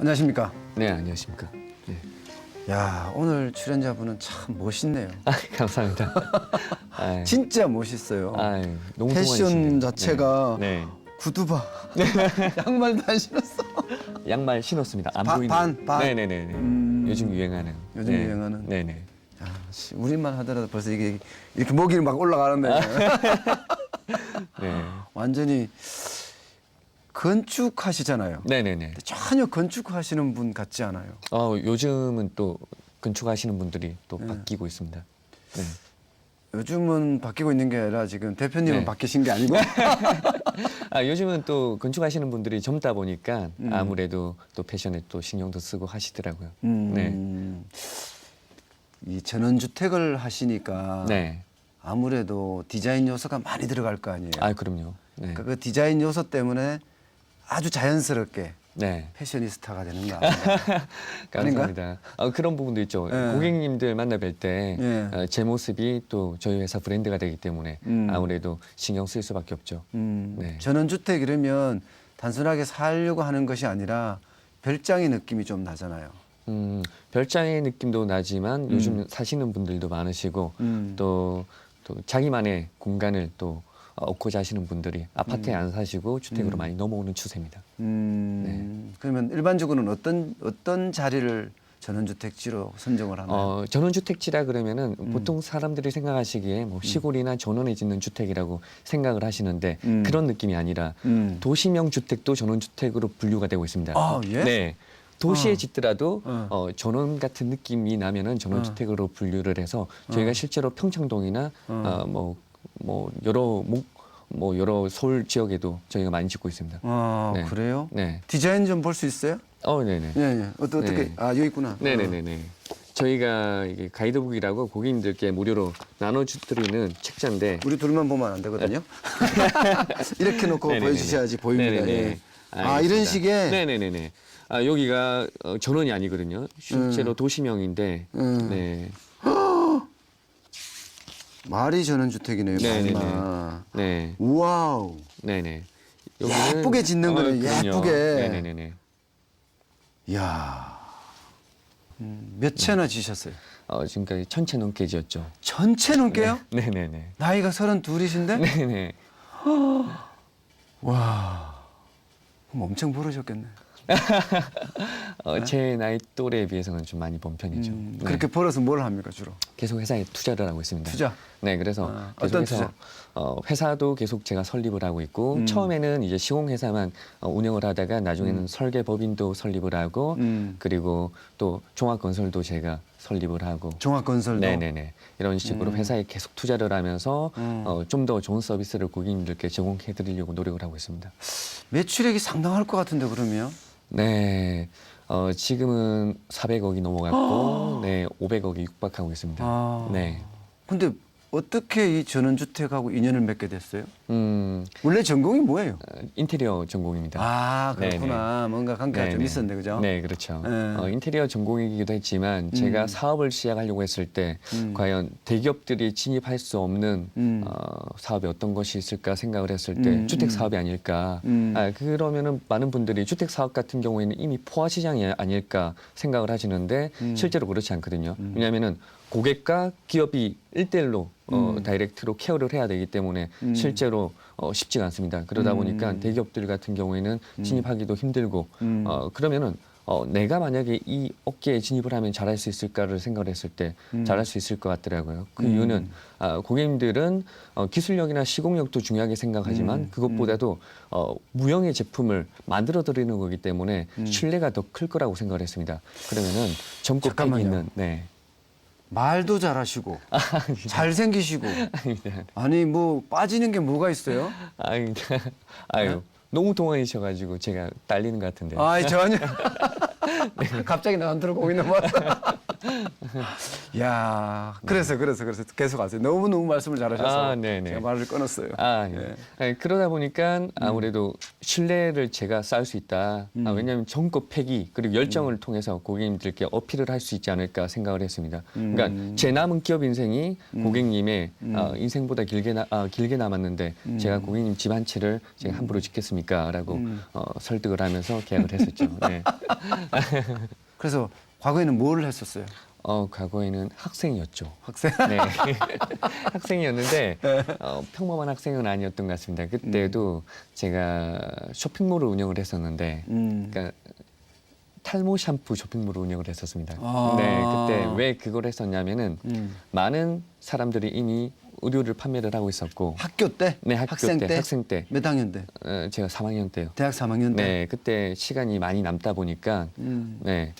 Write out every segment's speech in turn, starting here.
안녕하십니까. 네, 안녕하십니까. 네. 야 오늘 출연자분은 참 멋있네요. 아, 감사합니다. 아, 진짜 멋있어요. 아, 너무 패션 동안이시네요. 자체가 네. 구두 봐. 양말도 안 신었어. 네. 양말 신었습니다. 안 바- 보이는. 반, 반. 네, 네, 네, 네. 음. 요즘 유행하는. 요즘 네. 유행하는. 네, 네. 야, 씨, 우리만 하더라도 벌써 이게 이렇게 목이 막 올라가는데 네. 완전히 건축하시잖아요. 네, 네, 네. 근데 전혀 건축하시는 분 같지 않아요. 어, 요즘은 또 건축하시는 분들이 또 네. 바뀌고 있습니다. 네. 요즘은 바뀌고 있는 게 아니라 지금 대표님은 네. 바뀌신 게 아니고 아, 요즘은 또 건축하시는 분들이 젊다 보니까 음. 아무래도 또 패션에 또 신경도 쓰고 하시더라고요. 음, 이 전원주택을 하시니까 네. 아무래도 디자인 요소가 많이 들어갈 거 아니에요. 아, 그럼요. 네. 그러니까 그 디자인 요소 때문에 아주 자연스럽게 네. 패셔니스타가 되는 거 아닌가. 감사합니다. 어, 그런 부분도 있죠. 예. 고객님들 만나 뵐때제 예. 모습이 또 저희 회사 브랜드가 되기 때문에 음. 아무래도 신경 쓸 수밖에 없죠. 음, 네. 전원주택 이러면 단순하게 살려고 하는 것이 아니라 별장의 느낌이 좀 나잖아요. 음, 별장의 느낌도 나지만 음. 요즘 사시는 분들도 많으시고 음. 또, 또 자기만의 공간을 또 얻고자 하시는 분들이 아파트에 안 사시고 주택으로 음. 많이 넘어오는 추세입니다. 음, 그러면 일반적으로는 어떤 어떤 자리를 전원주택지로 선정을 하나요? 어, 전원주택지라 그러면은 음. 보통 사람들이 생각하시기에 뭐 시골이나 전원에 짓는 주택이라고 생각을 하시는데 음. 그런 느낌이 아니라 음. 도시명 주택도 전원주택으로 분류가 되고 있습니다. 아, 예? 네. 도시에 어. 짓더라도 어. 어, 전원 같은 느낌이 나면은 전원주택으로 분류를 해서 저희가 어. 실제로 평창동이나 어. 어, 뭐, 뭐 여러 목, 뭐 여러 서울 지역에도 저희가 많이 짓고 있습니다. 아 네. 그래요? 네. 디자인 좀 볼 수 있어요? 어, 네네. 예, 예. 어떠, 어떻게? 네. 아 여기 있구나. 네네네네. 저희가 이게 가이드북이라고 고객님들께 무료로 나눠드리는 책자인데 어, 우리 둘만 보면 안 되거든요. 이렇게 놓고 네네네네. 보여주셔야지 보입니다. 네네네. 예. 아 알겠습니다. 이런 식의. 네네네네. 아 여기가 어, 전원이 아니거든요. 실제로 도시명인데. 음. 네. 말이 전원주택이네요. 네네네. 말마. 네. 와우. 네네. 예쁘게 짓는 거는 그럼요. 예쁘게. 네네네네. 이야. 음, 몇 채나 지셨어요? 어, 지금까지 천채 넘게 지었죠. 전체 넘게요? 네네네. 나이가 서른 둘이신데? 네네. 와. 그럼 엄청 벌으셨겠네. 어, 제 나이 또래에 비해서는 좀 많이 번 편이죠. 음, 네. 그렇게 벌어서 뭘 합니까 주로? 계속 회사에 투자를 하고 있습니다. 투자. 네, 그래서 아, 어떤 계속해서 투자? 어, 회사도 계속 제가 설립을 하고 있고 음. 처음에는 이제 시공 회사만 어, 운영을 하다가 나중에는 음. 설계 법인도 설립을 하고 음. 그리고 또 종합 건설도 제가 설립을 하고 종합 건설도. 네네네 이런 식으로 음. 회사에 계속 투자를 하면서 음. 어, 좀 더 좋은 서비스를 고객님들께 제공해드리려고 노력을 하고 있습니다. 매출액이 상당할 것 같은데 그러면? 네, 어, 지금은 400억이 넘어갔고 네 500억이 육박하고 있습니다. 아. 네, 근데 어떻게 이 전원주택하고 인연을 맺게 됐어요? 음 원래 전공이 뭐예요? 어, 인테리어 전공입니다. 아 그렇구나. 뭔가 관계가 좀 네네. 있었네, 그죠? 네, 그렇죠. 네. 어, 인테리어 전공이기도 했지만 제가 음. 사업을 시작하려고 했을 때 음. 과연 대기업들이 진입할 수 없는 음. 어, 사업이 어떤 것이 있을까 생각을 했을 때 음, 주택 음. 사업이 아닐까. 음. 아, 그러면은 많은 분들이 주택 사업 같은 경우에는 이미 포화 시장이 아닐까 생각을 하시는데 음. 실제로 그렇지 않거든요. 음. 왜냐하면은 고객과 기업이 일대일로 어, 음. 다이렉트로 케어를 해야 되기 때문에 음. 실제로 어, 쉽지가 않습니다. 그러다 음. 보니까 대기업들 같은 경우에는 진입하기도 힘들고 음. 어, 그러면은 어, 내가 만약에 이 업계에 진입을 하면 잘할 수 있을까를 생각을 했을 때 음. 잘할 수 있을 것 같더라고요. 그 음. 이유는 아, 고객님들은 어, 기술력이나 시공력도 중요하게 생각하지만 음. 그것보다도 어, 무형의 제품을 만들어 드리는 거기 때문에 음. 신뢰가 더 클 거라고 생각을 했습니다. 그러면은 잠깐만요. 있는 네. 말도 잘하시고 아, 잘생기시고 아닙니다. 아니 뭐 빠지는 게 뭐가 있어요? 아닙니다. 아유 네? 너무 동안이셔가지고 제가 딸리는 것 같은데. 아이 전혀 갑자기 나안 들어오고 있는 것 같아. 야, 그래서 그래서 그래서 계속 하세요. 너무 너무 말씀을 잘하셔서 아, 네네. 제가 말을 끊었어요. 아, 예. 예. 아니, 그러다 보니까 아무래도 신뢰를 제가 쌓을 수 있다. 아, 왜냐하면 정권 패기 그리고 열정을 통해서 고객님들께 어필을 할 수 있지 않을까 생각을 했습니다. 그러니까 제 남은 기업 인생이 고객님의 아, 인생보다 길게 나, 아, 길게 남았는데 제가 고객님 집 한 채를 제가 함부로 짓겠습니까?라고 어, 설득을 하면서 계약을 했었죠. 네. 그래서 과거에는 뭘 했었어요? 어, 과거에는 학생이었죠. 학생? 네. 학생이었는데 어, 평범한 학생은 아니었던 것 같습니다. 그때도 제가 쇼핑몰을 운영을 했었는데 음. 그러니까 탈모 샴푸 쇼핑몰을 운영을 했었습니다. 아. 네, 그때 왜 그걸 했었냐면은 음. 많은 사람들이 이미 의류를 판매를 하고 있었고 학교 때? 네, 학교 학생 때, 때? 학생 때. 몇 학년 때? 어, 제가 3학년 때요. 대학 3학년 때? 네, 그때 시간이 많이 남다 보니까 음. 네.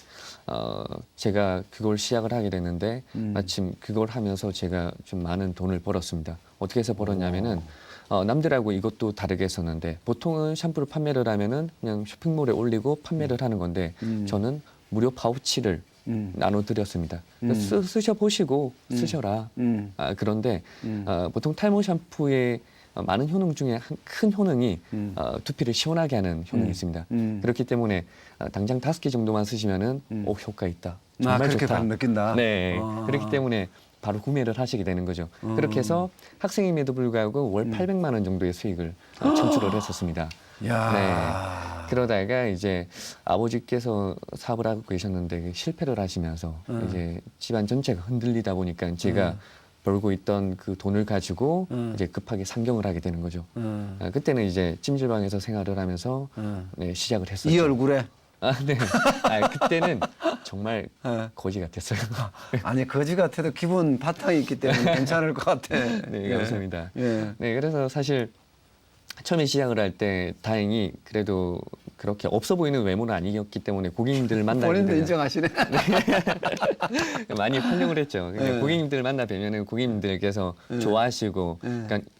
어, 제가 그걸 시작을 하게 됐는데 음. 마침 그걸 하면서 제가 좀 많은 돈을 벌었습니다. 어떻게 해서 벌었냐면은 어, 남들하고 이것도 다르게 했었는데 보통은 샴푸를 판매를 하면은 그냥 쇼핑몰에 올리고 판매를 하는 건데 음. 저는 무료 파우치를 음. 나눠드렸습니다. 음. 쓰, 쓰셔보시고 쓰셔라. 음. 아, 그런데 음. 어, 보통 탈모 샴푸의 어, 많은 효능 중에 한 큰 효능이 음. 어, 두피를 시원하게 하는 효능이 음. 있습니다. 음. 그렇기 때문에 어, 당장 다섯 개 정도만 쓰시면은 음. 오 효과 있다. 아, 정말 그렇게 좋다. 느낀다? 네. 아. 그렇기 때문에 바로 구매를 하시게 되는 거죠. 음. 그렇게 해서 학생임에도 불구하고 월 800만 원 정도의 수익을 어, 창출을 했었습니다. 야. 네. 그러다가 이제 아버지께서 사업을 하고 계셨는데 실패를 하시면서 음. 이제 집안 전체가 흔들리다 보니까 제가 음. 벌고 있던 그 돈을 가지고 음. 이제 급하게 상경을 하게 되는 거죠. 음. 아, 그때는 이제 찜질방에서 생활을 하면서 음. 네, 시작을 했었죠. 이 얼굴에? 아, 네. 아, 그때는 정말 네. 거지 같았어요. 아니 거지 같아도 기본 바탕이 있기 때문에 괜찮을 것 같아. 네, 예. 감사합니다. 예. 네, 그래서 사실 처음에 시작을 할 때 다행히 그래도 그렇게 없어 보이는 외모는 아니었기 때문에 고객님들을 만나게 본인도 인정하시네. 많이 활용을 했죠. 그러니까 네. 고객님들 만나 뵈면은 고객님들께서 네. 좋아하시고, 네. 그러니까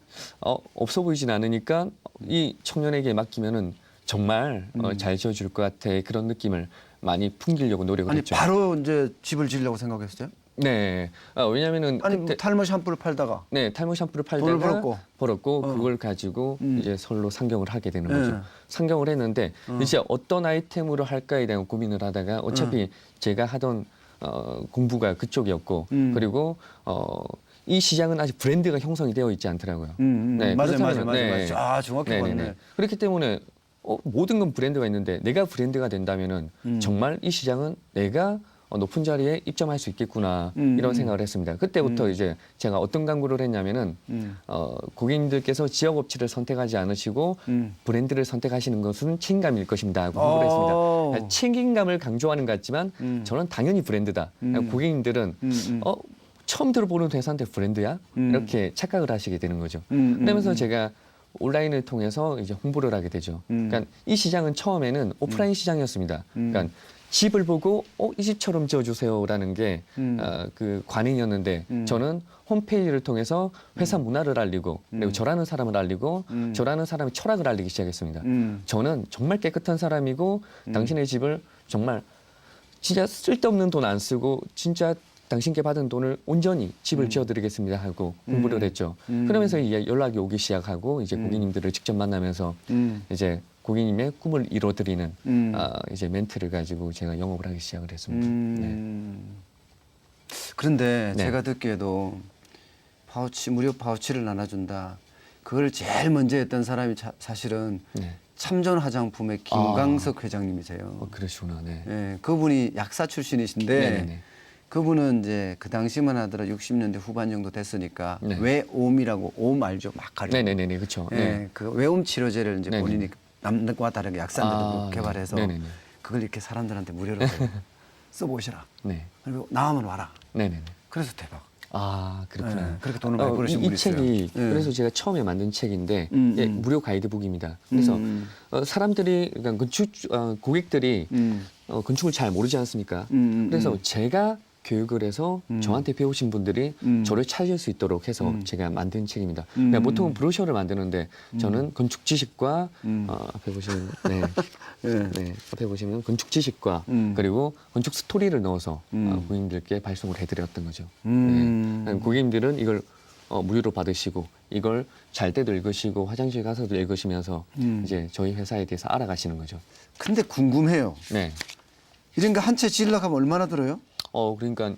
어, 없어 보이진 않으니까 이 청년에게 맡기면은 정말 어, 음. 잘 지어줄 것 같아 그런 느낌을 많이 풍기려고 노력을 아니 했죠. 바로 이제 집을 지으려고 생각했어요? 네, 아, 왜냐면은 아니 그때 뭐 탈모 샴푸를 팔다가 네 탈모 샴푸를 팔다가 돈을 벌었고. 벌었고 어. 그걸 가지고 음. 이제 설로 상경을 하게 되는 네. 거죠. 상경을 했는데 어. 이제 어떤 아이템으로 할까에 대한 고민을 하다가 어차피 제가 하던 어, 공부가 그쪽이었고 음. 그리고 어, 이 시장은 아직 브랜드가 형성이 되어 있지 않더라고요. 음, 음. 네, 맞아요, 맞아요, 그렇다면은, 맞아요, 네. 맞아요. 아 정확히 네네네. 봤네. 그렇기 때문에 어, 모든 건 브랜드가 있는데 내가 브랜드가 된다면은 음. 정말 이 시장은 내가 어, 높은 자리에 입점할 수 있겠구나 음, 이런 음. 생각을 했습니다. 그때부터 음. 이제 제가 어떤 광고를 했냐면은 음. 어, 고객님들께서 지역 업체를 선택하지 않으시고 음. 브랜드를 선택하시는 것은 책임감일 것입니다. 하고 홍보를 어. 했습니다. 책임감을 강조하는 것 같지만 음. 저는 당연히 브랜드다. 음. 고객님들은 음, 음. 어, 처음 들어보는 회사인데 브랜드야? 음. 이렇게 착각을 하시게 되는 거죠. 음, 음, 그러면서 음. 제가 온라인을 통해서 이제 홍보를 하게 되죠. 음. 그러니까 이 시장은 처음에는 오프라인 시장이었습니다. 음. 그러니까 집을 보고 어, 이 집처럼 지어주세요라는 게 음. 어, 그 관행이었는데 음. 저는 홈페이지를 통해서 회사 문화를 알리고 그리고 음. 저라는 사람을 알리고 음. 저라는 사람의 철학을 알리기 시작했습니다. 음. 저는 정말 깨끗한 사람이고 당신의 집을 정말 진짜 쓸데없는 돈 안 쓰고 진짜 당신께 받은 돈을 온전히 집을 지어드리겠습니다 하고 홍보를 음. 했죠. 음. 그러면서 이제 연락이 오기 시작하고 이제 음. 고객님들을 직접 만나면서 음. 이제 고객님의 꿈을 이뤄드리는 음. 아, 이제 멘트를 가지고 제가 영업을 하기 시작을 했습니다. 네. 음. 그런데 네. 제가 듣기에도 파우치 무료 파우치를 나눠준다. 그걸 제일 먼저 했던 사람이 자- 사실은 네. 참전 화장품의 김광석 회장님이세요. 어, 그러시구나. 네. 예, 그분이 약사 출신이신데 네네네. 그분은 이제 그 당시만 하더라도 60년대 후반 정도 됐으니까 네. 외옴이라고 옴 알죠? 막 가리고. 네네네. 그렇죠. 예, 네. 그 외옴 치료제를 이제 네네. 본인이 남과 다르게 약사들도 아, 개발해서 네. 네네네. 그걸 이렇게 사람들한테 무료로 써보시라. 네. 그리고 나오면 와라. 네네네. 그래서 대박. 아 그렇구나. 네, 그렇게 돈을 많이 어, 이, 분이 이 있어요. 책이 네. 그래서 제가 처음에 만든 책인데 음, 예, 음. 무료 가이드북입니다. 그래서 음, 어, 사람들이 그러니까 건축 어, 고객들이 음, 어, 건축을 잘 모르지 않습니까? 음, 음, 그래서 음. 제가 교육을 해서 음. 저한테 배우신 분들이 음. 저를 찾을 수 있도록 해서 음. 제가 만든 책입니다. 음. 그러니까 보통 브로셔를 만드는데 저는 건축 지식과 음. 어, 앞에 보시면 네, 예. 네, 앞에 보시면 건축 지식과 음. 그리고 건축 스토리를 넣어서 음. 어, 고객님들께 발송을 해드렸던 거죠. 음. 네. 고객님들은 이걸 어, 무료로 받으시고 이걸 잘 때도 읽으시고 화장실 가서도 읽으시면서 음. 이제 저희 회사에 대해서 알아가시는 거죠. 근데 궁금해요. 네. 이런 거 한채 하면 얼마나 들어요? 어 그러니까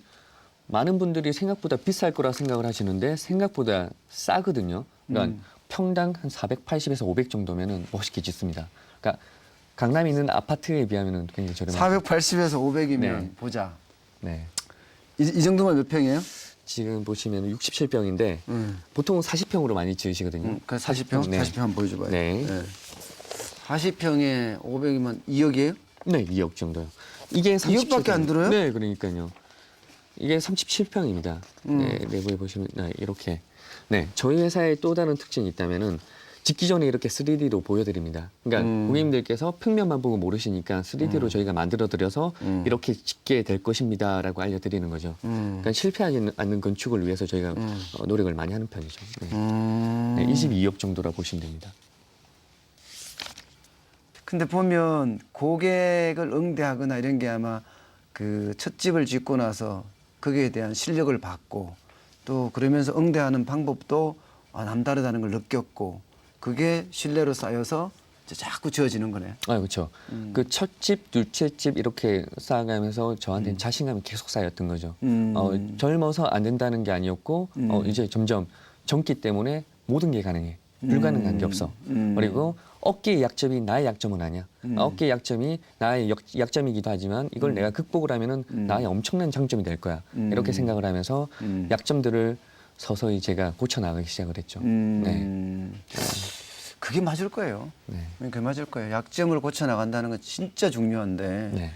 많은 분들이 생각보다 비쌀 거라 생각을 하시는데 생각보다 싸거든요. 그러니까 음. 평당 한 480에서 500 정도면은 멋있게 짓습니다. 그러니까 강남에 있는 아파트에 비하면은 굉장히 저렴하죠. 480에서 500이면 네. 보자. 네. 이, 이 정도면 몇 평이에요? 지금 보시면 67평인데 음. 보통 40평으로 많이 지으시거든요. 음, 그 40평? 네. 40평 한번 보여줘봐요. 네. 40평에 500이면 2억이에요? 네, 2억 정도요. 이게 2억 밖에 안 37평. 들어요? 네, 그러니까요. 이게 37평입니다. 음. 네, 내부에 보시면 네, 이렇게. 네, 저희 회사의 또 다른 특징이 있다면은 짓기 전에 이렇게 3D로 보여드립니다. 그러니까 음. 고객님들께서 평면만 보고 모르시니까 3D로 음. 저희가 만들어드려서 음. 이렇게 짓게 될 것입니다라고 알려드리는 거죠. 음. 그러니까 실패하지 않는 건축을 위해서 저희가 음. 어, 노력을 많이 하는 편이죠. 네. 음. 네, 22억 정도라 보시면 됩니다. 근데 보면 고객을 응대하거나 이런 게 아마 그 첫 집을 짓고 나서 거기에 대한 실력을 받고 또 그러면서 응대하는 방법도 아, 남다르다는 걸 느꼈고 그게 신뢰로 쌓여서 자꾸 지어지는 거네. 아, 그렇죠. 음. 그첫 집, 둘째 집 이렇게 쌓아가면서 저한테는 자신감이 계속 쌓였던 거죠. 음. 어, 젊어서 안 된다는 게 아니었고 음. 어, 이제 점점 젊기 때문에 모든 게 가능해. 불가능한 게 없어. 음. 그리고 어깨의 약점이 나의 약점은 아니야. 음. 어깨의 약점이 나의 약, 약점이기도 하지만 이걸 내가 극복을 하면은 음. 나의 엄청난 장점이 될 거야. 음. 이렇게 생각을 하면서 음. 약점들을 서서히 제가 고쳐 나가기 시작을 했죠. 음. 그게 맞을 거예요. 네. 그게 맞을 거예요. 약점을 고쳐 나간다는 건 진짜 중요한데 네.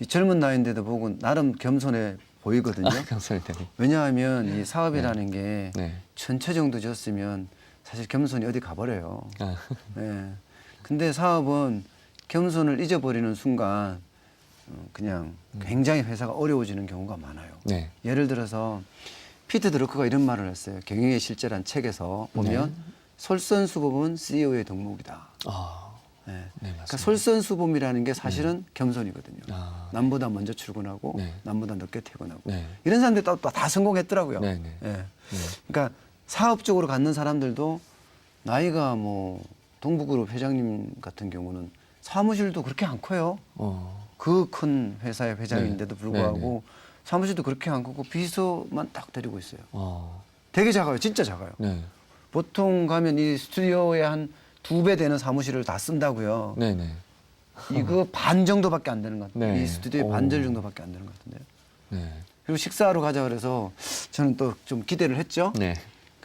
이 젊은 나이인데도 보고 나름 겸손해 보이거든요. 아, 감사합니다. 왜냐하면 이 사업이라는 게 네. 전체 정도 졌으면 사실 겸손이 어디 가버려요. 아, 예. 근데 사업은 겸손을 잊어버리는 순간 어, 그냥 굉장히 회사가 어려워지는 경우가 많아요. 네. 예를 들어서 피트 드러크가 이런 말을 했어요. 경영의 실제란 책에서 보면 솔선수범은 CEO의 덕목이다. 아, 예. 네, 그러니까. 솔선수범이라는 게 사실은 겸손이거든요. 아. 남보다 먼저 출근하고 네. 남보다 늦게 퇴근하고 네. 이런 사람들이 다, 다- 다 성공했더라고요. 네, 네. 예. 그러니까 사업적으로 갖는 사람들도 나이가 뭐 동부그룹 회장님 같은 경우는 사무실도 그렇게 안 커요. 어. 그 큰 회사의 회장인데도 네. 불구하고 사무실도 그렇게 안 크고 비서만 딱 데리고 있어요. 어. 되게 작아요. 진짜 작아요. 네. 보통 가면 이 스튜디오에 한 두 배 되는 사무실을 다 쓴다고요. 네, 네. 이거 반 정도밖에 안 되는 것 같아요. 네. 이 스튜디오의 오. 반절 정도밖에 안 되는 것 같은데요. 네. 그리고 식사하러 가자 그래서 저는 또 좀 기대를 했죠. 네.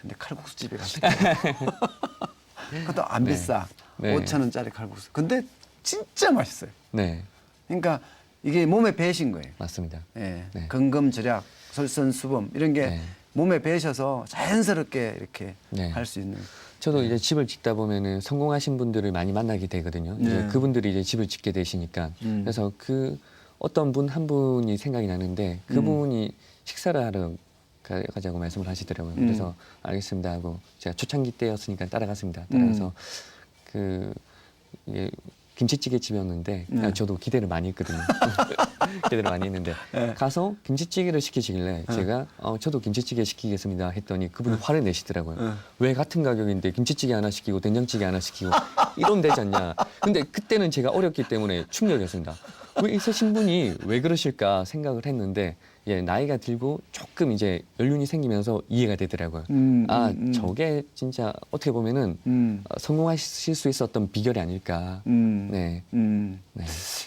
근데 칼국수 집에 갔어요. 그것도 안 네. 비싸. 네. 5천 원짜리 칼국수. 근데 진짜 맛있어요. 네. 그러니까 이게 몸에 배신 거예요. 맞습니다. 예. 네. 근검절약, 설선수범 이런 게 네. 몸에 배셔서 자연스럽게 이렇게 네. 할 수 있는. 저도 이제 집을 짓다 보면은 성공하신 분들을 많이 만나게 되거든요. 이제 네. 그분들이 이제 집을 짓게 되시니까 음. 그래서 그 어떤 분 한 분이 생각이 나는데 음. 그분이 식사를 하러 가- 가자고 말씀을 하시더라고요. 음. 그래서 알겠습니다 하고 제가 초창기 때였으니까 따라갔습니다. 따라가서 음. 그 이게 김치찌개 집이었는데 네. 아, 저도 기대를 많이 했거든요. 기대를 많이 했는데 네. 가서 김치찌개를 시키시길래 제가 어, 저도 김치찌개 시키겠습니다 했더니 그분이 화를 내시더라고요. 네. 왜 같은 가격인데 김치찌개 하나 시키고 된장찌개 하나 시키고 이러면 되지 않냐. 근데 그때는 제가 어렸기 때문에 충격이었습니다. 왜이 서신 분이 왜 그러실까 생각을 했는데 예, 나이가 들고 조금 이제 연륜이 생기면서 이해가 되더라고요. 음, 아, 음, 음. 저게 진짜 어떻게 보면은 음. 어, 성공하실 수 있었던 비결이 아닐까. 음. 네. 음. 네.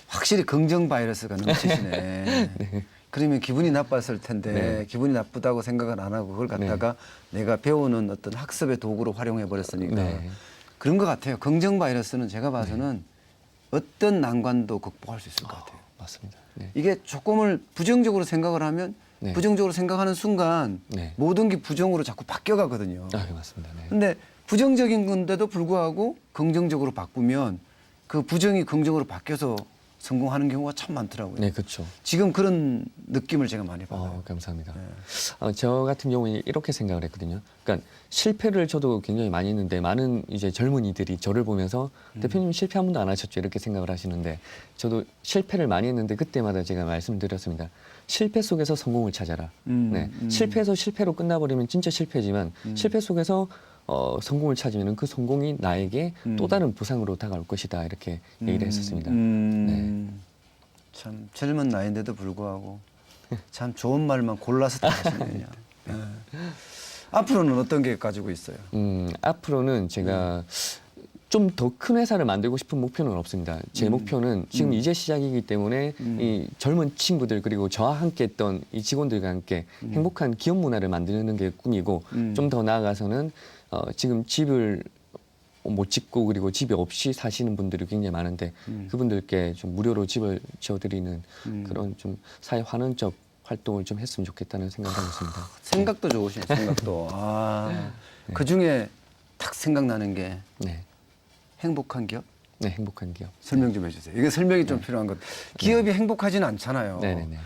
확실히 긍정 바이러스가 넘치시네. 그러면 기분이 나빴을 텐데 네. 기분이 나쁘다고 생각을 안 하고 그걸 갖다가 내가 배우는 어떤 학습의 도구로 활용해 버렸으니까 네. 그런 것 같아요. 긍정 바이러스는 제가 봐서는 어떤 난관도 극복할 수 있을 것 같아요. 맞습니다. 네. 이게 조금을 부정적으로 생각을 하면 네. 부정적으로 생각하는 순간 네. 모든 게 부정으로 자꾸 바뀌어 가거든요. 아, 네, 맞습니다. 네. 근데 부정적인 건데도 불구하고 긍정적으로 바꾸면 그 부정이 긍정으로 바뀌어서 성공하는 경우가 참 많더라고요. 네, 그렇죠. 지금 그런 느낌을 제가 많이 받아요. 어, 감사합니다. 네. 어, 저 같은 경우에 이렇게 생각을 했거든요. 그러니까 실패를 저도 굉장히 많이 했는데 많은 이제 젊은이들이 저를 보면서 음. 대표님 실패 한 번도 안 하셨죠 이렇게 생각을 하시는데 저도 실패를 많이 했는데 그때마다 제가 말씀드렸습니다. 실패 속에서 성공을 찾아라. 음, 네. 음. 실패해서 실패로 끝나버리면 진짜 실패지만 실패 속에서 어, 성공을 찾으면 그 성공이 나에게 음. 또 다른 보상으로 다가올 것이다 이렇게 얘기를 했었습니다. 음, 참 젊은 나이인데도 불구하고 참 좋은 말만 골라서 다 하시네요. 네. 앞으로는 어떤 계획 가지고 있어요? 음, 앞으로는 제가 좀 더 큰 회사를 만들고 싶은 목표는 없습니다. 제 음. 목표는 지금 음. 이제 시작이기 때문에 음. 이 젊은 친구들 그리고 저와 함께 했던 이 직원들과 함께 행복한 기업 문화를 만드는 게 꿈이고 음. 좀더 나아가서는 어, 지금 집을 못 짓고 그리고 집이 없이 사시는 분들이 굉장히 많은데 음. 그분들께 좀 무료로 집을 지어드리는 음. 그런 좀 사회 환원적 활동을 좀 했으면 좋겠다는 생각을 하고 있습니다. 생각도 좋으시네 생각도. 아, 그 중에 딱 생각나는 게 네, 행복한 기업? 네 행복한 기업. 설명 좀 해주세요. 이게 설명이 좀 필요한 것. 기업이 행복하지는 않잖아요. 네, 네, 네.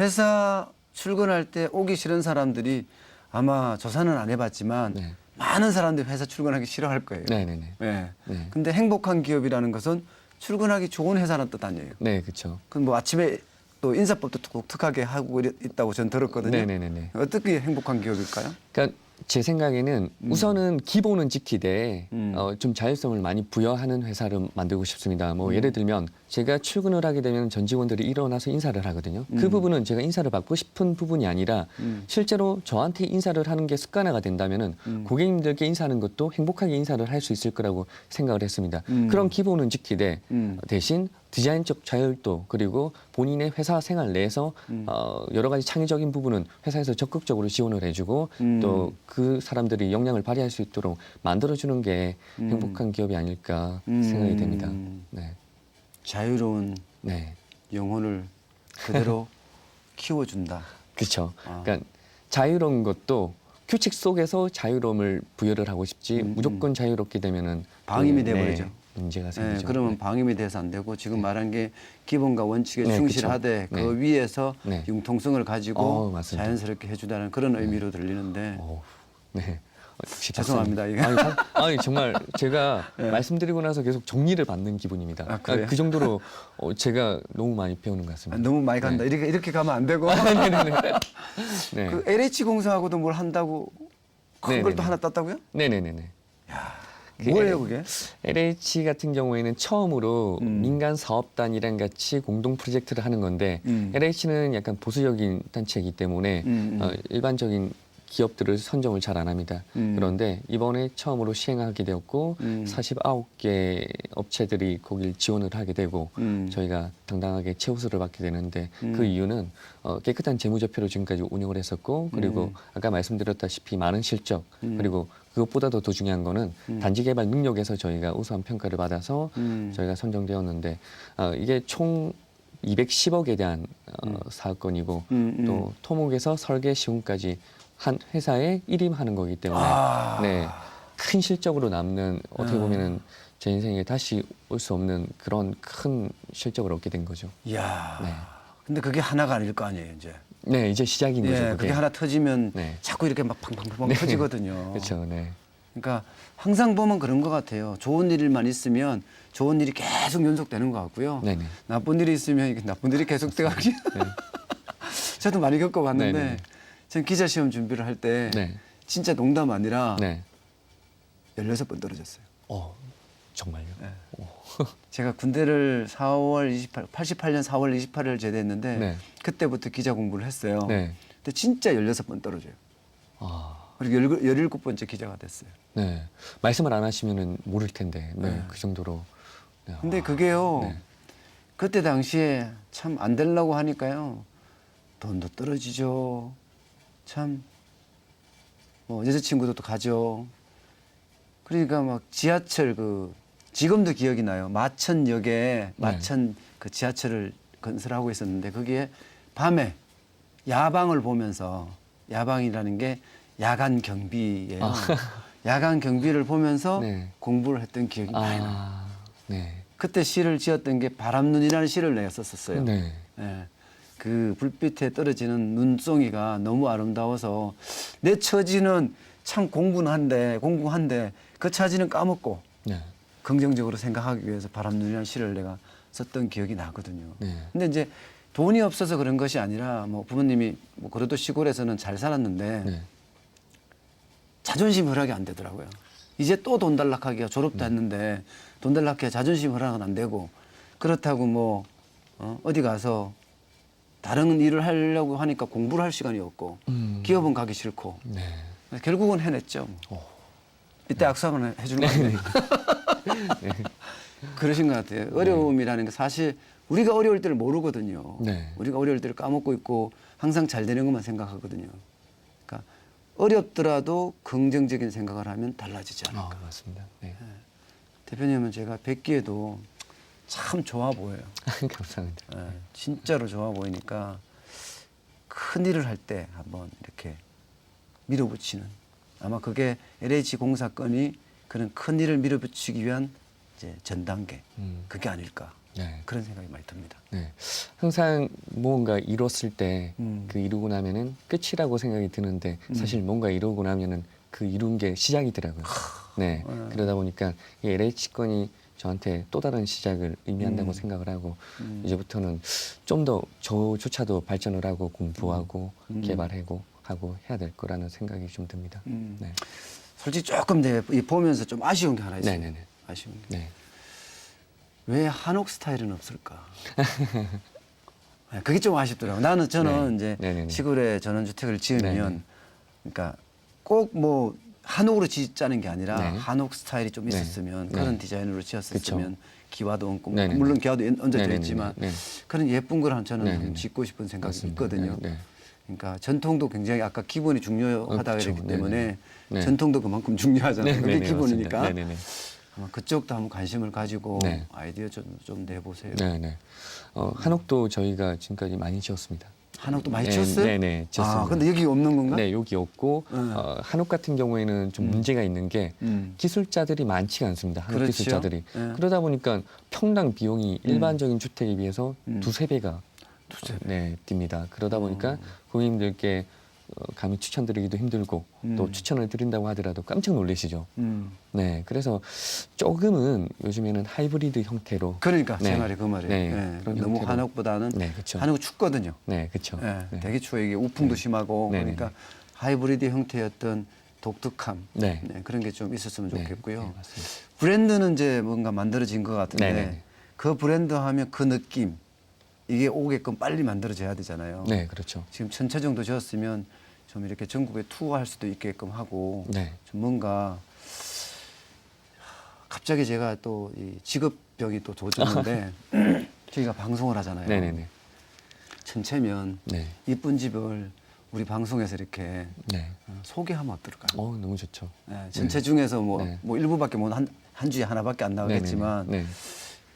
회사 출근할 때 오기 싫은 사람들이 아마 조사는 안 해봤지만 네. 많은 사람들이 회사 출근하기 싫어할 거예요. 네, 네, 네. 네. 네. 근데 행복한 기업이라는 것은 출근하기 좋은 회사라는 뜻 아니에요. 네, 그렇죠. 그럼 뭐 아침에 또 인사법도 독특하게 하고 있다고 전 들었거든요. 네네네네. 어떻게 행복한 기업일까요? 그러니까 제 생각에는 우선은 기본은 지키되 음. 어, 좀 자율성을 많이 부여하는 회사를 만들고 싶습니다. 뭐 음. 예를 들면 제가 출근을 하게 되면 전 직원들이 일어나서 인사를 하거든요. 그 음. 부분은 제가 인사를 받고 싶은 부분이 아니라 음. 실제로 저한테 인사를 하는 게 습관화가 된다면은 음. 고객님들께 인사하는 것도 행복하게 인사를 할 수 있을 거라고 생각을 했습니다. 음. 그런 기본은 지키되 음. 대신 디자인적 자율도 그리고 본인의 회사 생활 내에서 음. 어, 여러 가지 창의적인 부분은 회사에서 적극적으로 지원을 해주고 음. 또그 사람들이 역량을 발휘할 수 있도록 만들어주는 게 음. 행복한 기업이 아닐까 음. 생각이 됩니다. 네, 자유로운 네, 영혼을 그대로 키워준다. 그렇죠. 아. 그러니까 자유로운 것도 규칙 속에서 자유로움을 부여를 하고 싶지 음, 무조건 자유롭게 되면은 방임이 또, 돼버리죠. 네, 문제가 네, 생기죠. 그러면 네. 방임이 돼서 안 되고 지금 말한 게 기본과 원칙에 네, 충실하되 그쵸. 그 네. 위에서 네. 융통성을 가지고 어. 네. 자연스럽게 해주다는 그런 의미로 들리는데 어우, 네. 죄송합니다. 아니, 사- 아니, 정말 제가 네. 말씀드리고 나서 계속 정리를 받는 기분입니다. 아, 그래요? 그 정도로 어, 제가 너무 많이 배우는 것 아, 같습니다. 너무 많이 간다. 이렇게 이렇게 가면 안 되고 네. 그 LH 공사하고도 뭘 한다고 큰 걸 네네네. 또 하나 땄다고요? 네네네네. 그 뭐예요 그게? LH 같은 경우에는 처음으로 음. 민간 사업단이랑 같이 공동 프로젝트를 하는 건데 음. LH는 약간 보수적인 단체이기 때문에 음, 음. 어, 일반적인 기업들을 선정을 잘 안 합니다. 음. 그런데 이번에 처음으로 시행하게 되었고 음. 49개 업체들이 거길 지원을 하게 되고 음. 저희가 당당하게 최우수를 받게 되는데 음. 그 이유는 어, 깨끗한 재무제표로 지금까지 운영을 했었고 그리고 음. 아까 말씀드렸다시피 많은 실적 음. 그리고 그것보다도 더 중요한 거는 음. 단지 개발 능력에서 저희가 우수한 평가를 받아서 음. 저희가 선정되었는데 어, 이게 총 210억에 대한 어, 사건이고 음, 음. 또 토목에서 설계 시공까지 한 회사에 일임하는 거기 때문에 아. 네, 큰 실적으로 남는 어떻게 아. 보면은 제 인생에 다시 올 수 없는 그런 큰 실적을 얻게 된 거죠. 이야. 네. 근데 그게 하나가 아닐 거 아니에요 이제. 네, 이제 시작인 거죠. 예, 그게. 그게 하나 터지면 네. 자꾸 이렇게 막 팡팡팡 네. 터지거든요. 그렇죠. 네. 그러니까 항상 보면 그런 것 같아요. 좋은 일만 있으면 좋은 일이 계속 연속되는 것 같고요. 네네. 나쁜 일이 있으면 이게 나쁜 일이 계속 돼가기. 저도 많이 겪어봤는데 네네. 전 기자 시험 준비를 할 때 네. 진짜 농담 아니라 네. 16번 떨어졌어요. 어, 정말요? 네. 오. 제가 군대를 4월 28, 88년 4월 28일 제대했는데 네. 그때부터 기자 공부를 했어요. 네. 근데 진짜 16번 떨어져요. 아, 그리고 17번째 기자가 됐어요. 네. 말씀을 안 하시면은 모를 텐데. 네. 네. 그 정도로. 네. 근데 아, 그게요. 네. 그때 당시에 참 안 되려고 하니까요. 돈도 떨어지죠. 참, 뭐, 여자친구도 또 가죠. 그러니까 막 지하철 그, 지금도 기억이 나요. 마천역에 마천 그 지하철을 건설하고 있었는데 거기에 밤에 야방을 보면서 야방이라는 게 야간 경비예요. 아. 야간 경비를 보면서 네. 공부를 했던 기억이 많이 나요. 아, 네. 그때 시를 지었던 게 바람눈이라는 시를 내가 썼었어요. 네. 예. 그 불빛에 떨어지는 눈송이가 너무 아름다워서 내 처지는 참 공부는 한데 공부한데 그 처지는 까먹고 네. 긍정적으로 생각하기 위해서 바람눈이라는 시를 내가 썼던 기억이 나거든요. 네. 근데 이제 돈이 없어서 그런 것이 아니라 뭐 부모님이 뭐 그래도 시골에서는 잘 살았는데 네. 자존심 허락이 안 되더라고요. 이제 또 돈 달락하기가 졸업도 네. 했는데 돈 달락해 자존심 허락은 안 되고 그렇다고 뭐 어, 어디 가서 다른 일을 하려고 하니까 공부를 할 시간이 없고 음. 기업은 가기 싫고 네. 결국은 해냈죠. 뭐. 오. 이때 악수하면 해주는 거 같아요. 그러신 것 같아요. 어려움이라는 게 사실 우리가 어려울 때를 모르거든요. 네. 우리가 어려울 때를 까먹고 있고 항상 잘 되는 것만 생각하거든요. 그러니까 어렵더라도 긍정적인 생각을 하면 달라지지 않을까. 아, 맞습니다. 네. 대표님은 제가 뵙기에도 참 좋아 보여요. 감사합니다. 예, 진짜로 좋아 보이니까 큰 일을 할 때 한번 이렇게 밀어붙이는 아마 그게 LH 공사 건이 그런 큰 일을 밀어붙이기 위한 이제 전 단계 음. 그게 아닐까 네. 그런 생각이 많이 듭니다. 네. 항상 뭔가 이뤘을 때그 음. 이루고 나면은 끝이라고 생각이 드는데 사실 뭔가 이루고 나면은 그 이룬 게 시작이더라고요. 네. 네. 그러다 보니까 이 LH 건이 저한테 또 다른 시작을 의미한다고 음. 생각을 하고 음. 이제부터는 좀 더 저조차도 발전을 하고 공부하고 음. 개발하고 하고 해야 될 거라는 생각이 좀 듭니다. 음. 네. 솔직히 조금 내 보면서 좀 아쉬운 게 하나 있어요. 네네네. 아쉬운 게. 네. 왜 한옥 스타일은 없을까? 네, 그게 좀 아쉽더라고요. 나는 저는 네. 이제 네네네. 시골에 전원주택을 지으면 네네. 그러니까 꼭 뭐 한옥으로 짓자는 게 아니라 네. 한옥 스타일이 좀 네. 있었으면 네. 그런 디자인으로 지었었으면 그쵸. 기와도 얹고 뭐 네네네. 물론 기와도 얹어져. 있지만 네. 그런 예쁜 걸 한- 저는. 짓고 싶은 생각이 맞습니다. 있거든요. 네, 네. 그러니까 전통도 굉장히 아까 기본이 중요하다 어, 그쵸. 그랬기 때문에 네네. 네. 전통도 그만큼 중요하잖아요. 그게 기본이니까. 아마 그쪽도 한번 관심을 가지고 네. 아이디어 좀, 좀 내보세요. 네, 네. 어, 한옥도 저희가 지금까지 많이 지었습니다. 한옥도 많이 네, 지었어요? 네, 네, 지었습니다. 아, 근데 여기 없는 건가? 네, 여기 없고 네. 어, 한옥 같은 경우에는 좀 문제가 있는 게 음. 기술자들이 많지가 않습니다. 한옥 그렇죠. 기술자들이 네. 그러다 보니까 평당 비용이 일반적인 주택에 비해서 음. 두세 배가 두세 배. 네, 듭니다. 그러다 보니까 고객님들께 어, 감히 추천드리기도 힘들고 또 음. 추천을 드린다고 하더라도 깜짝 놀라시죠. 음. 네, 그래서 조금은 요즘에는 하이브리드 형태로 그러니까 제 네. 말이 그 말이에요. 네, 네, 그런 너무 형태로. 한옥보다는 네, 그렇죠. 한옥 춥거든요. 네, 그렇죠. 네, 네. 되게 추워 이게 우풍도 심하고 네, 그러니까 네, 하이브리드 어떤 독특함 네. 네, 그런 게 좀 있었으면 네, 좋겠고요. 네. 브랜드는 이제 뭔가 만들어진 것 같은데 네, 네. 그 브랜드 하면 그 느낌 이게 오게끔 빨리 만들어져야 되잖아요. 네, 그렇죠. 지금 천채 정도 지었으면 좀 이렇게 전국에 투어할 수도 있게끔 하고 네. 좀 뭔가 갑자기 제가 또 이 직업병이 또 도졌는데 저희가 방송을 하잖아요. 네, 네, 네. 네. 이쁜 집을 우리 방송에서 이렇게 네. 어, 소개하면 어떨까요? 어, 너무 좋죠. 네, 전체 중에서 뭐, 네. 뭐 일부밖에 못한 한 주에 하나밖에 안 나오겠지만 네, 네, 네.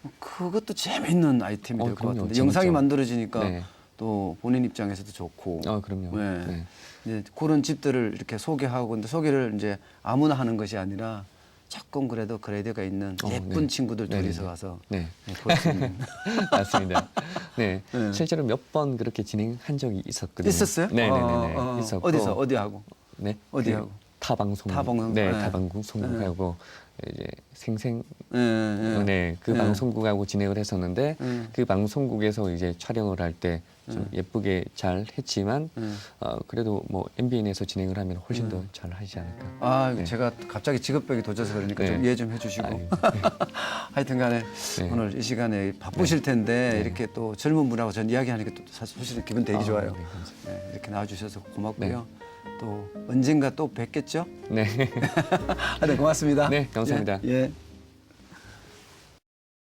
뭐 그것도 재밌는 아이템이 어, 될 것 그럼요. 같은데 재밌죠. 영상이 만들어지니까 네. 또 본인 입장에서도 좋고 아, 그럼요. 네. 네. 이제 그런 집들을 이렇게 소개하고 근데 소개를 이제 아무나 하는 것이 아니라 조금 그래도 그레이드가 있는 어, 예쁜 네. 친구들 네, 둘이서 네. 가서 네. 네, 볼수 맞습니다. 네. 네. 실제로 몇 번 그렇게 진행한 적이 있었거든요. 있었어요? 네, 네, 네, 네. 어, 어, 있었고. 어디서 어디 하고 네. 어디 그 하고? 타방송. 타방송. 네, 네. 타방송국하고 이제 생생 예, 예. 네, 그 네. 방송국하고 진행을 했었는데 음. 그 방송국에서 이제 촬영을 할 때 좀 예쁘게 잘 했지만 음. 어, 그래도 뭐 MBN에서 진행을 하면 훨씬 더 잘 하지 않을까. 아 네. 제가 갑자기 직업병이 도져서 그러니까 좀 네. 이해 좀 해주시고 네. 하여튼간에 네. 오늘 이 시간에 바쁘실 텐데 네. 이렇게 또 젊은 분하고 전 이야기하니까 또 사실 기분 되게 아, 좋아요. 네. 네, 이렇게 나와주셔서 고맙고요. 또 언젠가 또 뵙겠죠? 네. 아, 네 고맙습니다. 네, 감사합니다. 예. 예.